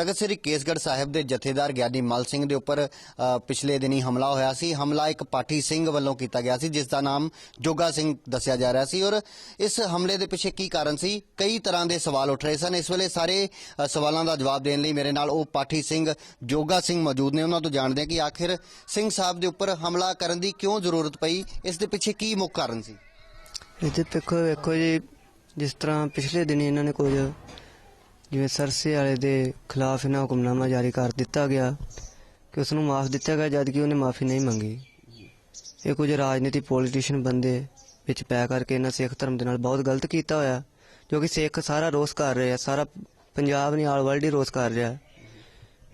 ਤਖਤ ਸ੍ਰੀ ਕੇਸਗੜ੍ਹ ਸਾਹਿਬ ਦੇ ਜਥੇਦਾਰ ਗਿਆਨੀ ਮਲ ਸਿੰਘ ਦੇ ਉੱਪਰ ਪਿਛਲੇ ਦਿਨੀ ਹਮਲਾ ਹੋਇਆ ਸੀ। ਹਮਲਾ ਇੱਕ ਪਾਠੀ ਸਿੰਘ ਵੱਲੋਂ ਕੀਤਾ ਗਿਆ ਸੀ, ਜਿਸ ਦਾ ਨਾਮ ਜੋਗਾ ਸਿੰਘ ਦੱਸਿਆ ਜਾ ਰਿਹਾ ਸੀ। ਔਰ ਇਸ ਹਮਲੇ ਦੇ ਪਿੱਛੇ ਕੀ ਕਾਰਨ ਸੀ? ਕਈ ਤਰ੍ਹਾਂ ਦੇ ਸਵਾਲ ਉੱਠ ਰਹੇ ਸਨ। ਇਸ ਵੇਲੇ ਸਾਰੇ ਸਵਾਲਾਂ ਦਾ ਜਵਾਬ ਦੇਣ ਲਈ ਮੇਰੇ ਨਾਲ ਉਹ ਪਾਠੀ ਸਿੰਘ ਜੋਗਾ ਸਿੰਘ ਮੌਜੂਦ ਨੇ। ਉਹਨਾਂ ਤੋਂ ਜਾਣਦੇ ਹਾਂ ਕਿ ਆਖਿਰ ਸਿੰਘ ਸਾਹਿਬ ਦੇ ਉੱਪਰ ਹਮਲਾ ਕਰਨ ਦੀ ਕਿਉਂ ਜ਼ਰੂਰਤ ਪਈ? ਇਸ ਦੇ ਪਿੱਛੇ ਕੀ ਮੁੱਖ ਕਾਰਨ ਸੀ? ਇਹਦੇ ਦੇਖੋ, ਵੇਖੋ ਜੀ, ਜਿਸ ਤਰ੍ਹਾਂ ਪਿਛਲੇ ਦਿਨ ਇਹਨਾਂ ਨੇ ਕੁਝ ਜਿਵੇਂ ਸਰਸੇ ਵਾਲੇ ਦੇ ਖਿਲਾਫ ਇਹਨਾਂ ਹੁਕਮਨਾਮਾ ਜਾਰੀ ਕਰ ਦਿੱਤਾ ਗਿਆ ਕਿ ਉਸ ਨੂੰ ਮਾਫ ਦਿੱਤਾ ਗਿਆ ਜਦ ਕਿ ਉਹਨੇ ਮਾਫੀ ਨਹੀਂ ਮੰਗੀ। ਇਹ ਕੁਝ ਰਾਜਨੀਤੀ ਪੋਲੀਟੀਸ਼ੀਅਨ ਬੰਦੇ ਵਿੱਚ ਪੈ ਕਰਕੇ ਇਹਨਾਂ ਸਿੱਖ ਧਰਮ ਦੇ ਨਾਲ ਬਹੁਤ ਗਲਤ ਕੀਤਾ ਹੋਇਆ, ਜੋ ਕਿ ਸਿੱਖ ਸਾਰਾ ਰੋਸ ਕਰ ਰਿਹਾ, ਸਾਰਾ ਪੰਜਾਬ ਨਹੀਂ, ਆਲ ਵਰਲਡ ਹੀ ਰੋਸ ਕਰ ਰਿਹਾ।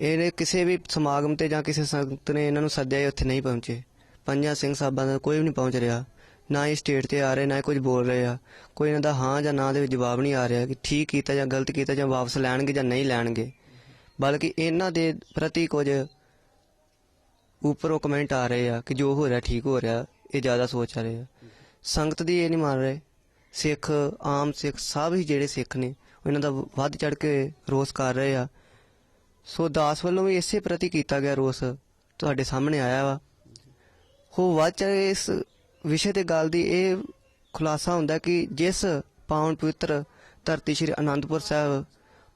ਇਹਨੇ ਕਿਸੇ ਵੀ ਸਮਾਗਮ ਤੇ ਜਾਂ ਕਿਸੇ ਸੰਗਤ ਨੇ ਇਹਨਾਂ ਨੂੰ ਸੱਦਿਆ, ਇਹ ਉੱਥੇ ਨਹੀਂ ਪਹੁੰਚੇ। ਪੰਜਾਂ ਸਿੰਘ ਸਾਹਿਬਾਂ ਦਾ ਕੋਈ ਵੀ ਨਹੀਂ ਪਹੁੰਚ ਰਿਹਾ। ਨਾ ਹੀ ਸਟੇਟ ਤੇ ਆ ਰਹੇ, ਨਾ ਹੀ ਕੁਝ ਬੋਲ ਰਹੇ ਆ। ਕੋਈ ਇਹਨਾਂ ਦਾ ਹਾਂ ਜਾਂ ਨਾ ਦੇ ਵਿੱਚ ਜਵਾਬ ਨਹੀਂ ਆ ਰਿਹਾ ਕਿ ਠੀਕ ਕੀਤਾ ਜਾਂ ਗਲਤ ਕੀਤਾ ਜਾਂ ਵਾਪਸ ਲੈਣਗੇ ਜਾਂ ਨਹੀਂ ਲੈਣਗੇ। ਬਲਕਿ ਇਹਨਾਂ ਦੇ ਪ੍ਰਤੀ ਕੁਝ ਉੱਪਰੋਂ ਕਮੈਂਟ ਆ ਰਹੇ ਆ ਕਿ ਜੋ ਹੋ ਰਿਹਾ, ਠੀਕ ਹੋ ਰਿਹਾ, ਇਹ ਜ਼ਿਆਦਾ ਸੋਚ ਰਹੇ ਆ। ਸੰਗਤ ਦੀ ਇਹ ਨਹੀਂ ਮੰਨ ਰਹੇ। ਸਿੱਖ, ਆਮ ਸਿੱਖ, ਸਭ ਹੀ ਜਿਹੜੇ ਸਿੱਖ ਨੇ, ਉਹ ਇਹਨਾਂ ਦਾ ਵੱਧ ਚੜ ਕੇ ਰੋਸ ਕਰ ਰਹੇ ਆ। ਸੋ ਦਾਸ ਵੱਲੋਂ ਵੀ ਇਸੇ ਪ੍ਰਤੀ ਕੀਤਾ ਗਿਆ ਰੋਸ ਤੁਹਾਡੇ ਸਾਹਮਣੇ ਆਇਆ ਵਾ। ਹੋ ਵੱਧ ਚੜ ਕੇ ਇਸ ਵਿਸ਼ੇ ਤੇ ਗੱਲ ਦੀ ਇਹ ਖੁਲਾਸਾ ਹੁੰਦਾ ਕਿ ਜਿਸ ਪਾਵਨ ਪਵਿੱਤਰ ਧਰਤੀ ਸ਼੍ਰੀ ਅਨੰਦਪੁਰ ਸਾਹਿਬ,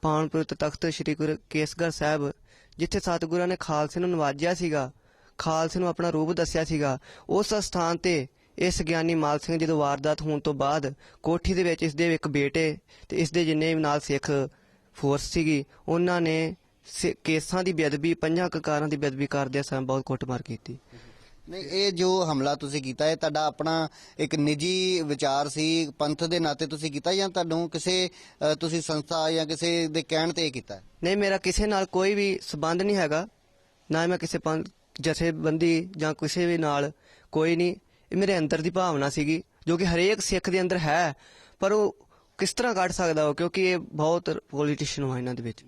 ਪਾਵਨ ਪਵਿੱਤਰ ਤਖਤ ਸ਼੍ਰੀ ਗੁਰੂ ਕੇਸਗੜ੍ਹ ਸਾਹਿਬ, ਜਿੱਥੇ ਸਤਿਗੁਰਾਂ ਨੇ ਖਾਲਸੇ ਨੂੰ ਨਵਾਜਿਆ ਸੀਗਾ, ਖਾਲਸੇ ਨੂੰ ਆਪਣਾ ਰੂਪ ਦੱਸਿਆ ਸੀਗਾ, ਉਸ ਸਥਾਨ ਤੇ ਇਸ ਗਿਆਨੀ ਮਾਲ ਸਿੰਘ ਜਦੋਂ ਵਾਰਦਾਤ ਹੋਣ ਤੋਂ ਬਾਅਦ ਕੋਠੀ ਦੇ ਵਿੱਚ ਇਸ ਦੇ ਇੱਕ ਬੇਟੇ ਤੇ ਇਸ ਦੇ ਜਿੰਨੇ ਵੀ ਨਾਲ ਸਿੱਖ ਫੋਰਸ ਸੀਗੀ, ਉਹਨਾਂ ਨੇ ਸਿ- ਕੇਸਾਂ ਦੀ ਬੇਅਦਬੀ, ਪੰਜਾਂ ਕਕਾਰਾਂ ਦੀ ਬੇਅਦਬੀ ਕਰਦਿਆਂ ਸਮਾਂ ਬਹੁਤ ਕੁੱਟਮਾਰ ਕੀਤੀ। ਨਹੀਂ, ਇਹ ਜੋ ਹਮਲਾ ਤੁਸੀਂ ਕੀਤਾ ਹੈ ਤੁਹਾਡਾ ਆਪਣਾ ਇੱਕ ਨਿੱਜੀ ਵਿਚਾਰ ਸੀ, ਪੰਥ ਦੇ ਨਾਤੇ ਤੁਸੀਂ ਕੀਤਾ ਜਾਂ ਤੁਹਾਨੂੰ ਕਿਸੇ ਤੁਸੀਂ ਸੰਸਥਾ ਜਾਂ ਕਿਸੇ ਦੇ ਕਹਿਣ ਤੇ ਇਹ ਕੀਤਾ? ਨਹੀਂ, ਮੇਰਾ ਕਿਸੇ ਨਾਲ ਕੋਈ ਵੀ ਸਬੰਧ ਨਹੀਂ ਹੈਗਾ। ਨਾ ਮੈਂ ਕਿਸੇ ਪੰਥ, ਜਥੇਬੰਦੀ ਜਾਂ ਕਿਸੇ ਵੀ ਨਾਲ ਕੋਈ ਨਹੀਂ। ਇਹ ਮੇਰੇ ਅੰਦਰ ਦੀ ਭਾਵਨਾ ਸੀਗੀ, ਜੋ ਕਿ ਹਰੇਕ ਸਿੱਖ ਦੇ ਅੰਦਰ ਹੈ, ਪਰ ਉਹ ਕਿਸ ਤਰ੍ਹਾਂ ਕੱਢ ਸਕਦਾ ਉਹ? ਕਿਉਂਕਿ ਇਹ ਬਹੁਤ ਪੋਲੀਟੀਸ਼ੀਅਨ ਹੋ ਇਹਨਾਂ ਦੇ ਵਿੱਚ।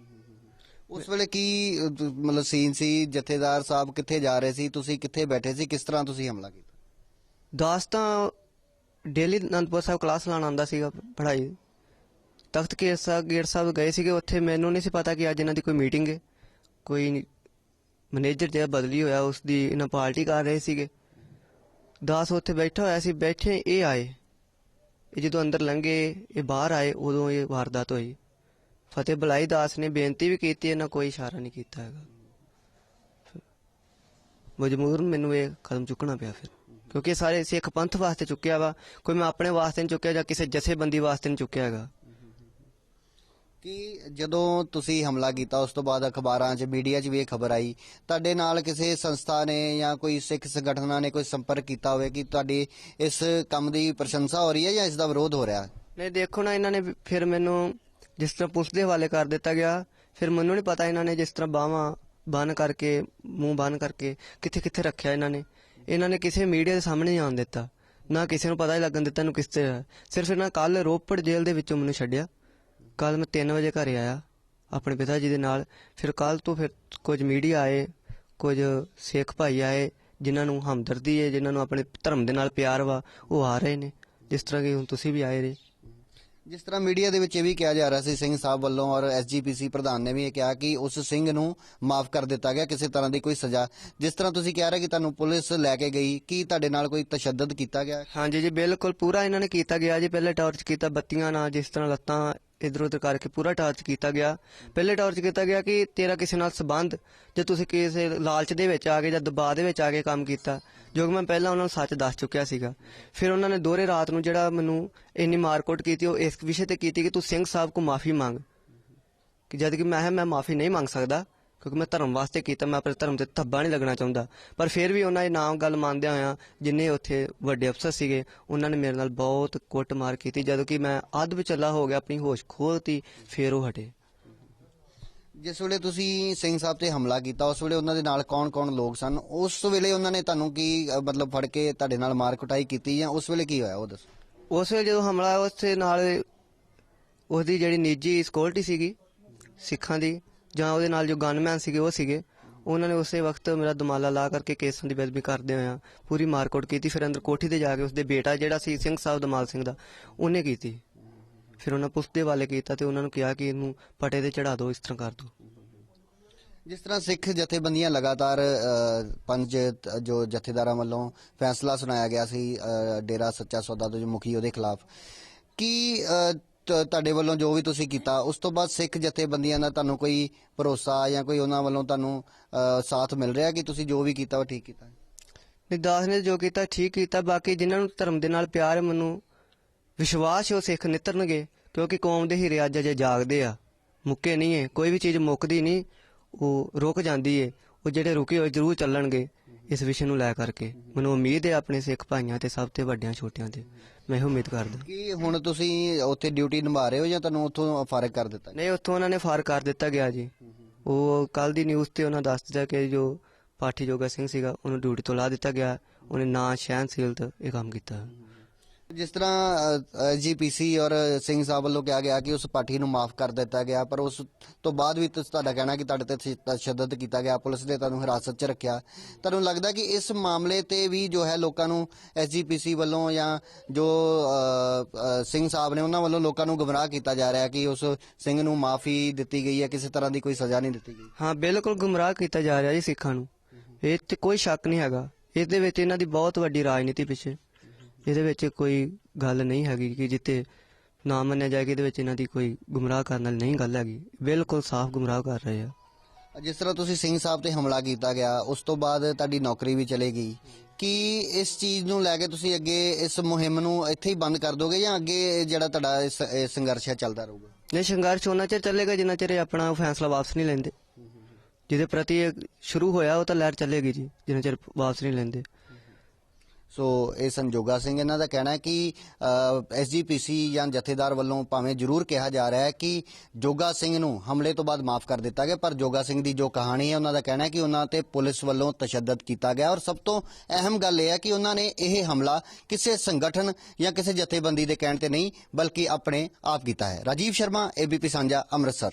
ਉਸ ਵੇਲੇ ਕੀ, ਮਤਲਬ ਸੀਨ ਸੀ? ਜਥੇਦਾਰ ਸਾਹਿਬ ਕਿੱਥੇ ਜਾ ਰਹੇ ਸੀ? ਤੁਸੀਂ ਕਿੱਥੇ ਬੈਠੇ ਸੀ? ਕਿਸ ਤਰ੍ਹਾਂ ਤੁਸੀਂ ਹਮਲਾ ਕੀਤਾ? ਦਾਸ ਤਾਂ ਡੇਲੀ ਅਨੰਦਪੁਰ ਸਾਹਿਬ ਕਲਾਸ ਲਾਣ ਆਉਂਦਾ ਸੀਗਾ ਪੜ੍ਹਾਈ। ਤਖਤ ਕੇ ਸਾਹਿਬ ਸਾਹਿਬ ਗਏ ਸੀਗੇ, ਉੱਥੇ ਮੈਨੂੰ ਨਹੀਂ ਸੀ ਪਤਾ ਕਿ ਅੱਜ ਇਹਨਾਂ ਦੀ ਕੋਈ ਮੀਟਿੰਗ ਹੈ ਕੋਈ ਮੈਨੇਜਰ ਜਿਹੜਾ ਬਦਲੀ ਹੋਇਆ ਉਸ ਦੀ ਇਹਨਾਂ ਪਾਰਟੀ ਕਰ ਰਹੇ ਸੀਗੇ। ਦਾਸ ਉੱਥੇ ਬੈਠਾ ਹੋਇਆ ਸੀ, ਬੈਠੇ ਇਹ ਆਏ। ਇਹ ਜਦੋਂ ਅੰਦਰ ਲੰਘੇ, ਇਹ ਬਾਹਰ ਆਏ, ਉਦੋਂ ਇਹ ਵਾਰਦਾਤ ਹੋਈ। ਫਤਿਹ ਬਲਾਈ ਦਾਸ ਨੇ ਬੇਨਤੀ ਵੀ ਕੀਤੀ ਇਹਨਾਂ ਕੋਈ ਇਸ਼ਾਰਾ ਨਹੀਂ ਕੀਤਾ ਹੈਗਾ। ਮਜਬੂਰ ਮੈਨੂੰ ਇਹ ਕਦਮ ਚੁੱਕਣਾ ਪਿਆ ਫਿਰ ਕਿਉਂਕਿ ਇਹ ਸਾਰੇ ਸਿੱਖ ਪੰਥ ਵਾਸਤੇ ਚੁੱਕਿਆ ਵਾ ਕੋਈ ਮੈਂ ਆਪਣੇ ਵਾਸਤੇ ਨਹੀਂ ਚੁੱਕਿਆ ਜਾਂ ਕਿਸੇ ਜਥੇਬੰਦੀ ਵਾਸਤੇ ਨਹੀਂ ਚੁੱਕਿਆ ਹੈਗਾ। ਕਿ ਜਦੋਂ ਤੁਸੀਂ ਹਮਲਾ ਕੀਤਾ ਉਸ ਤੋਂ ਬਾਅਦ ਅਖਬਾਰਾਂ 'ਚ ਮੀਡੀਆ 'ਚ ਵੀ ਇਹ ਖਬਰ ਆਈ ਤੁਹਾਡੇ ਨਾਲ ਕਿਸੇ ਸੰਸਥਾ ਨੇ ਜਾਂ ਕੋਈ ਸਿੱਖ ਸੰਗਠਨਾਂ ਨੇ ਕੋਈ ਸੰਪਰਕ ਕੀਤਾ ਹੋਵੇ ਕਿ ਤੁਹਾਡੀ ਇਸ ਕੰਮ ਦੀ ਪ੍ਰਸ਼ੰਸਾ ਹੋ ਰਹੀ ਹੈ ਜਾਂ ਇਸ ਦਾ ਵਿਰੋਧ ਹੋ ਰਿਹਾ? ਨਹੀਂ ਦੇਖੋ ਨਾ ਇਹਨਾਂ ਨੇ ਫਿਰ ਮੈਨੂੰ ਜਿਸ ਤਰ੍ਹਾਂ ਪੁਲਿਸ ਦੇ ਹਵਾਲੇ ਕਰ ਦਿੱਤਾ ਗਿਆ, ਫਿਰ ਮੈਨੂੰ ਨਹੀਂ ਪਤਾ ਇਹਨਾਂ ਨੇ ਜਿਸ ਤਰ੍ਹਾਂ ਬਾਹਾਂ ਬੰਨ ਕਰਕੇ, ਮੂੰਹ ਬੰਨ ਕਰਕੇ ਕਿੱਥੇ ਕਿੱਥੇ ਰੱਖਿਆ ਇਹਨਾਂ ਨੇ। ਇਹਨਾਂ ਨੇ ਕਿਸੇ ਮੀਡੀਆ ਦੇ ਸਾਹਮਣੇ ਨਹੀਂ ਆਉਣ ਦਿੱਤਾ। ਨਾ ਕਿਸੇ ਨੂੰ ਪਤਾ ਹੀ ਲੱਗਣ ਦਿੱਤਾ ਇਹਨੂੰ ਕਿਸ ਤੇ ਸਿਰਫ ਇਹਨਾਂ ਕੱਲ ਰੋਪੜ ਜੇਲ੍ਹ ਦੇ ਵਿੱਚੋਂ ਮੈਨੂੰ ਛੱਡਿਆ। ਕੱਲ ਮੈਂ 3 ਵਜੇ ਘਰੇ ਆਇਆ, ਆਪਣੇ ਪਿਤਾ ਜੀ ਦੇ ਨਾਲ। ਫਿਰ ਕੱਲ ਤੋਂ ਫਿਰ ਕੁਝ ਮੀਡੀਆ ਆਏ, ਕੁਝ ਸਿੱਖ ਭਾਈ ਆਏ, ਜਿਨ੍ਹਾਂ ਨੂੰ ਹਮਦਰਦੀ ਹੈ, ਜਿਨ੍ਹਾਂ ਨੂੰ ਆਪਣੇ ਧਰਮ ਦੇ ਨਾਲ ਪਿਆਰ ਵਾ, ਉਹ ਆ ਰਹੇ ਨੇ। ਜਿਸ ਤਰ੍ਹਾਂ ਕਿ ਹੁਣ ਤੁਸੀਂ ਵੀ ਆਏ ਰਹੇ। ਜਿਸ ਤਰ੍ਹਾਂ ਮੀਡੀਆ ਦੇ ਵਿੱਚ ਇਹ ਵੀ ਕਿਹਾ ਜਾ ਰਿਹਾ ਸੀ, ਸਿੰਘ ਸਾਹਿਬ ਵੱਲੋਂ ਔਰ ਐਸਜੀਪੀਸੀ ਪ੍ਰਧਾਨ ਨੇ ਵੀ ਇਹ ਕਿਹਾ ਕਿ ਉਸ ਸਿੰਘ ਨੂੰ ਮਾਫ ਕਰ ਦਿੱਤਾ ਗਿਆ, ਕਿਸੇ ਤਰ੍ਹਾਂ ਦੀ ਕੋਈ ਸਜ਼ਾ। ਜਿਸ ਤਰ੍ਹਾਂ ਤੁਸੀਂ ਕਹਿ ਰਹੇ ਕਿ ਤੁਹਾਨੂੰ ਪੁਲਿਸ ਲੈ ਕੇ ਗਈ, ਕੀ ਤੁਹਾਡੇ ਨਾਲ ਕੋਈ ਤਸ਼ੱਦਦ ਕੀਤਾ ਗਿਆ? ਹਾਂਜੀ ਜੀ, ਬਿਲਕੁਲ ਪੂਰਾ ਇਹਨਾਂ ਨੇ ਕੀਤਾ ਗਿਆ ਜੀ, ਪਹਿਲੇ ਟਾਰਚ ਕੀਤਾ ਬੱਤੀਆਂ ਨਾਲ, ਜਿਸ ਤਰ੍ਹਾਂ ਲੱਤਾਂ ਇਧਰ ਉਧਰ ਕਰਕੇ ਪੂਰਾ ਟਾਰਚ ਕੀਤਾ ਗਿਆ। ਪਹਿਲੇ ਟਾਰਚ ਕੀਤਾ ਗਿਆ ਕਿ ਤੇਰਾ ਕਿਸੇ ਨਾਲ ਸਬੰਧ, ਜੇ ਤੁਸੀਂ ਕਿਸੇ ਲਾਲਚ ਦੇ ਵਿੱਚ ਆ ਕੇ ਜਾਂ ਦਬਾਅ ਦੇ ਵਿੱਚ ਆ ਕੇ ਕੰਮ ਕੀਤਾ, ਜੋ ਕਿ ਮੈਂ ਪਹਿਲਾਂ ਉਹਨਾਂ ਨੂੰ ਸੱਚ ਦੱਸ ਚੁੱਕਿਆ ਸੀਗਾ। ਫਿਰ ਉਹਨਾਂ ਨੇ ਦੋਹਰੇ ਰਾਤ ਨੂੰ ਜਿਹੜਾ ਮੈਨੂੰ ਇੰਨੀ ਮਾਰਕੁੱਟ ਕੀਤੀ, ਉਹ ਇਸ ਵਿਸ਼ੇ ਤੇ ਕੀਤੀ ਕਿ ਤੂੰ ਸਿੰਘ ਸਾਹਿਬ ਕੋ ਮਾਫੀ ਮੰਗ। ਕਿ ਜਦ ਕਿ ਮੈਂ ਕਿਹਾ, ਮੈਂ ਮਾਫੀ ਨਹੀਂ ਮੰਗ ਸਕਦਾ। ਕਿਉਂਕਿ ਮੈਂ ਧਰਮ ਵਾਸਤੇ ਕੀਤਾ ਮੈਂ ਆਪਣੇ ਧਰਮ ਤੇ ਧੱਬਾ ਨਹੀਂ ਲੱਗਣਾ ਚਾਹੁੰਦਾ। ਪਰ ਫਿਰ ਵੀ ਉਹਨਾਂ ਦੇ ਨਾਮ ਗੱਲ ਮੰਨਦਿਆਂ ਹੋਇਆਂ ਜਿੰਨੇ ਉੱਥੇ ਵੱਡੇ ਅਫਸਰ ਸੀਗੇ ਉਹਨਾਂ ਨੇ ਮੇਰੇ ਨਾਲ ਬਹੁਤ ਕੁੱਟਮਾਰ ਕੀਤੀ। ਜਦੋਂ ਕਿ ਮੈਂ ਅੱਧ ਵਿਚਲਾ ਹੋ ਗਿਆ ਆਪਣੀ ਹੋਸ਼ ਖੋਲਤੀ ਫਿਰ ਉਹ ਹਟੇ। ਜਿਸ ਵੇਲੇ ਤੁਸੀਂ ਸਿੰਘ ਸਾਹਿਬ ਤੇ ਹਮਲਾ ਕੀਤਾ ਉਸ ਵੇਲੇ ਉਹਨਾਂ ਦੇ ਨਾਲ ਕੌਣ-ਕੌਣ ਲੋਕ ਸਨ? ਉਸ ਵੇਲੇ ਉਹਨਾਂ ਨੇ ਤੁਹਾਨੂੰ ਕੀ ਮਤਲਬ ਫੜ ਕੇ ਤੁਹਾਡੇ ਨਾਲ ਮਾਰ ਕੁਟਾਈ ਕੀਤੀ ਜਾਂ ਉਸ ਵੇਲੇ ਕੀ ਹੋਇਆ ਉਹ ਦੱਸੋ? ਉਸ ਵੇਲੇ ਜਦੋਂ ਹਮਲਾ ਹੋਇਆ, ਉਸੇ ਨਾਲ ਉਹਦੀ ਜਿਹੜੀ ਨਿੱਜੀ ਸਿਕਿਉਰਿਟੀ ਸੀਗੀ ਸਿੱਖਾਂ ਦੀ ਜਾਂ ਉਹਦੇ ਨਾਲ ਜੋ ਗਨਮੈਨ ਸੀਗੇ, ਉਹ ਸੀਗੇ। ਉਹਨਾਂ ਨੇ ਉਸੇ ਵਕਤ ਮੇਰਾ ਦਮਾਲਾ ਲਾ ਕਰਕੇ ਕੇਸਾਂ ਦੀ ਬੇਦਬੀ ਕਰਦੇ ਹੋਇਆ ਪੂਰੀ ਮਾਰਕੁੱਟ ਕੀਤੀ। ਫਿਰ ਅੰਦਰ ਕੋਠੀ ਤੇ ਜਾ ਕੇ ਉਸਦੇ ਬੇਟਾ ਜਿਹੜਾ ਸੀ ਸਿੰਘ ਸਾਹਿਬ ਦਮਾਲ ਸਿੰਘ ਦਾ, ਉਹਨੇ ਕੀਤੀ। ਫਿਰ ਉਹਨਾਂ ਪੁਲਿਸ ਵਾਲੇ ਕੀਤਾ ਤੇ ਉਹਨਾਂ ਨੂੰ ਕਿਹਾ ਕਿ ਇਹਨੂੰ ਪਟੇ ਤੇ ਚੜਾ ਦਿਓ, ਇਸ ਤਰ੍ਹਾਂ ਕਰ ਦਿਓ। ਜਿਸ ਤਰ੍ਹਾਂ ਸਿੱਖ ਜਥੇਬੰਦੀਆਂ ਲਗਾਤਾਰ ਪੰਜ ਜੋ ਜਥੇਦਾਰਾਂ ਵੱਲੋਂ ਫੈਸਲਾ ਸੁਣਾਇਆ ਗਿਆ ਸੀ ਡੇਰਾ ਸੱਚਾ ਸੌਦਾ ਤੋਂ ਮੁਖੀ ਉਹਦੇ ਖਿਲਾਫ। ਕੀ ਤ- ਤੁਹਾਡੇ ਵੱਲੋਂ ਜੋ ਵੀ ਤੁਸੀਂ ਕੀਤਾ ਉਸ ਤੋਂ ਬਾਅਦ ਸਿੱਖ ਜਥੇਬੰਦੀਆਂ ਦਾ ਤੁਹਾਨੂੰ ਕੋਈ ਭਰੋਸਾ ਜਾਂ ਕੋਈ ਉਹਨਾਂ ਵੱਲੋਂ ਤੁਹਾਨੂੰ ਅ, ਸਾਥ ਮਿਲ ਰਿਹਾ ਕਿ ਤੁਸੀਂ ਜੋ ਵੀ ਕੀਤਾ ਉਹ ਠੀਕ ਕੀਤਾ? ਨਿਰਦਾਸ ਨੇ ਜੋ ਕੀਤਾ ਠੀਕ ਕੀਤਾ। ਬਾਕੀ ਜਿਨ੍ਹਾਂ ਨੂੰ ਧਰਮ ਦੇ ਨਾਲ ਪਿਆਰ ਹੈ ਮੈਨੂੰ ਵਿਸ਼ਵਾਸ ਹੈ ਉਹ ਸਿੱਖ ਨਿਤਰਨਗੇ ਕਿਉਂਕਿ ਕੌਮ ਦੇ ਹੀਰੇ ਅੱਜ ਅਜੇ ਜਾਗਦੇ ਆ। ਮੁੱਕੇ ਨਹੀਂ ਹੈ। ਕੋਈ ਵੀ ਚੀਜ਼ ਮੁੱਕਦੀ ਨਹੀਂ ਉਹ ਰੁਕ ਜਾਂਦੀ ਹੈ ਉਹ ਜਿਹੜੇ ਰੁਕੇ ਹੋਏ ਜ਼ਰੂਰ ਚੱਲਣਗੇ ਇਸ ਵਿਸ਼ੇ ਨੂੰ ਲੈ ਕਰਕੇ। ਮੈਨੂੰ ਉਮੀਦ ਹੈ ਆਪਣੇ ਸਿੱਖ ਭਾਈਆਂ ਤੇ ਸਭ ਤੇ ਵੱਡਿਆਂ ਛੋਟਿਆਂ ਤੇ। ਮੈਂ ਉਮੀਦ ਕਰਦਾ। ਕੀ ਹੁਣ ਤੁਸੀਂ ਉੱਥੇ ਡਿਊਟੀ ਨਿਭਾ ਰਹੇ ਹੋ ਜਾਂ ਤੁਹਾਨੂੰ ਉੱਥੋਂ ਫਾਰਗ ਕਰ ਦਿੱਤਾ ਨਹੀਂ ਉੱਥੋਂ ਉਹਨਾਂ ਨੇ ਫਾਰ ਕਰ ਦਿੱਤਾ ਗਿਆ ਜੀ। ਉਹ ਕੱਲ ਦੀ ਨਿਊਜ਼ ਤੇ ਉਹਨਾਂ ਦੱਸ ਦਿੱਤਾ ਕਿ ਜੋ ਪਾਠੀ ਜੋਗਾ ਸਿੰਘ ਸੀਗਾ ਉਹਨੂੰ ਡਿਊਟੀ ਤੋਂ ਲਾ ਦਿੱਤਾ ਗਿਆ। ਉਹਨੇ ਨਾ ਸਹਿਨਸ਼ੀਲ ਤੋਂ ਇਹ ਕੰਮ ਕੀਤਾ। ਜਿਸ ਤਰ੍ਹਾਂ ਜੀਪੀਸੀ ਔਰ ਸਿੰਘ ਸਾਹਿਬ ਵੱਲੋਂ ਕਿਹਾ ਗਿਆ ਕਿ ਉਸ ਪਾਠੀ ਨੂੰ ਮਾਫ ਕਰ ਦਿੱਤਾ ਗਿਆ, ਪਰ ਉਸ ਤੋਂ ਬਾਅਦ ਵੀ ਤੁਹਾਡਾ ਕਹਿਣਾ ਕਿ ਤੁਹਾਡੇ ਤੇ ਤਸ਼ੱਦਦ ਕੀਤਾ ਗਿਆ, ਪੁਲਿਸ ਨੇ ਤੁਹਾਨੂੰ ਹਿਰਾਸਤ 'ਚ ਰੱਖਿਆ। ਤੁਹਾਨੂੰ ਲੱਗਦਾ ਕਿ ਇਸ ਮਾਮਲੇ ਤੇ ਵੀ ਜੋ ਹੈ ਲੋਕਾਂ ਨੂੰ ਐਸਜੀਪੀਸੀ ਵੱਲੋਂ ਜਾਂ ਜੋ ਸਿੰਘ ਸਾਹਿਬ ਨੇ ਉਹਨਾਂ ਵੱਲੋਂ ਲੋਕਾਂ ਨੂੰ ਗੁੰਮਰਾਹ ਕੀਤਾ ਜਾ ਰਿਹਾ ਕਿ ਉਸ ਸਿੰਘ ਨੂੰ ਮਾਫੀ ਦਿੱਤੀ ਗਈ ਹੈ, ਕਿਸੇ ਤਰ੍ਹਾਂ ਦੀ ਕੋਈ ਸਜ਼ਾ ਨਹੀਂ ਦਿੱਤੀ ਗਈ। ਹਾਂ, ਬਿਲਕੁਲ ਗੁੰਮਰਾਹ ਕੀਤਾ ਜਾ ਰਿਹਾ ਜੀ ਸਿੱਖਾਂ ਨੂੰ। ਇਹ ਤੇ ਕੋਈ ਸ਼ੱਕ ਨਹੀਂ ਹੈਗਾ। ਇਹਦੇ ਵਿੱਚ ਇਹਨਾਂ ਦੀ ਬਹੁਤ ਵੱਡੀ ਰਾਜਨੀਤੀ ਪਿੱਛੇ। ਇਹਦੇ ਵਿੱਚ ਕੋਈ ਗੱਲ ਨਹੀਂ ਹੈਗੀ ਕਿ ਜਿੱਤੇ ਨਾ ਮੰਨਿਆ ਜਾਏ ਕਿ ਇਹਦੇ ਵਿੱਚ ਇਹਨਾਂ ਦੀ ਕੋਈ ਗੁੰਮਰਾਹ ਕਰਨ ਵਾਲੀ ਨਹੀਂ ਗੱਲ ਹੈਗੀ। ਬਿਲਕੁਲ ਸਾਫ਼ ਗੁੰਮਰਾਹ ਕਰ ਰਹੇ ਆ। ਜਿਸ ਤਰ੍ਹਾਂ ਤੁਸੀਂ ਸਿੰਘ ਸਾਹਿਬ ਤੇ ਹਮਲਾ ਕੀਤਾ ਗਿਆ ਉਸ ਤੋਂ ਬਾਅਦ ਤੁਹਾਡੀ ਨੌਕਰੀ ਵੀ ਚਲੇ ਗਈ। ਕੀ ਇਸ ਚੀਜ਼ ਨੂੰ ਲੈ ਕੇ ਤੁਸੀਂ ਅੱਗੇ ਇਸ ਮੁਹਿੰਮ ਨੂੰ ਇੱਥੇ ਹੀ ਬੰਦ ਕਰ ਦੋਗੇ ਜਾਂ ਅੱਗੇ ਜਿਹੜਾ ਤੁਹਾਡਾ ਇਸ ਇਹ ਸੰਘਰਸ਼ ਹੈ ਚੱਲਦਾ ਰਹੂਗਾ? ਇਹ ਸੰਘਰਸ਼ ਉਹਨਾਂ ਚਿਰ ਚੱਲੇਗਾ ਜਿੰਨਾ ਚਿਰ ਇਹ ਆਪਣਾ ਫੈਸਲਾ ਵਾਪਸ ਨਹੀਂ ਲੈਂਦੇ। ਜਿਹਦੇ ਪ੍ਰਤੀ ਇਹ ਸ਼ੁਰੂ ਹੋਇਆ ਉਹ ਤਾਂ ਲਹਿਰ ਚੱਲੇਗੀ ਜੀ ਜਿੰਨਾ ਚਿਰ ਵਾਪਸ ਨਹੀਂ ਲੈਂਦੇ। ਸੋ ਇਹ ਸੰਜੋਗਾ ਸਿੰਘ ਇਹਨਾਂ ਦਾ ਕਹਿਣਾ ਹੈ ਕਿ ਐਸਜੀਪੀਸੀ ਜਾਂ ਜਥੇਦਾਰ ਵੱਲੋਂ ਭਾਵੇਂ ਜ਼ਰੂਰ ਕਿਹਾ ਜਾ ਰਿਹਾ ਹੈ ਕਿ ਜੋਗਾ ਸਿੰਘ ਨੂੰ ਹਮਲੇ ਤੋਂ ਬਾਅਦ ਮਾਫ ਕਰ ਦਿੱਤਾ ਗਿਆ, ਪਰ ਜੋਗਾ ਸਿੰਘ ਦੀ ਜੋ ਕਹਾਣੀ ਹੈ, ਉਹਨਾਂ ਦਾ ਕਹਿਣਾ ਹੈ ਕਿ ਉਹਨਾਂ ਤੇ ਪੁਲਿਸ ਵੱਲੋਂ ਤਸ਼ੱਦਦ ਕੀਤਾ ਗਿਆ ਔਰ ਸਭ ਤੋਂ ਅਹਿਮ ਗੱਲ ਇਹ ਹੈ ਕਿ ਉਹਨਾਂ ਨੇ ਇਹ ਹਮਲਾ ਕਿਸੇ ਸੰਗਠਨ ਜਾਂ ਕਿਸੇ ਜਥੇਬੰਦੀ ਦੇ ਕਹਿਣ ਤੇ ਨਹੀਂ, ਬਲਕਿ ਆਪਣੇ ਆਪ ਕੀਤਾ ਹੈ। ਰਾਜੀਵ ਸ਼ਰਮਾ ਏਬੀਪੀ ਸਾਂਝਾ, ਅੰਮ੍ਰਿਤਸਰ।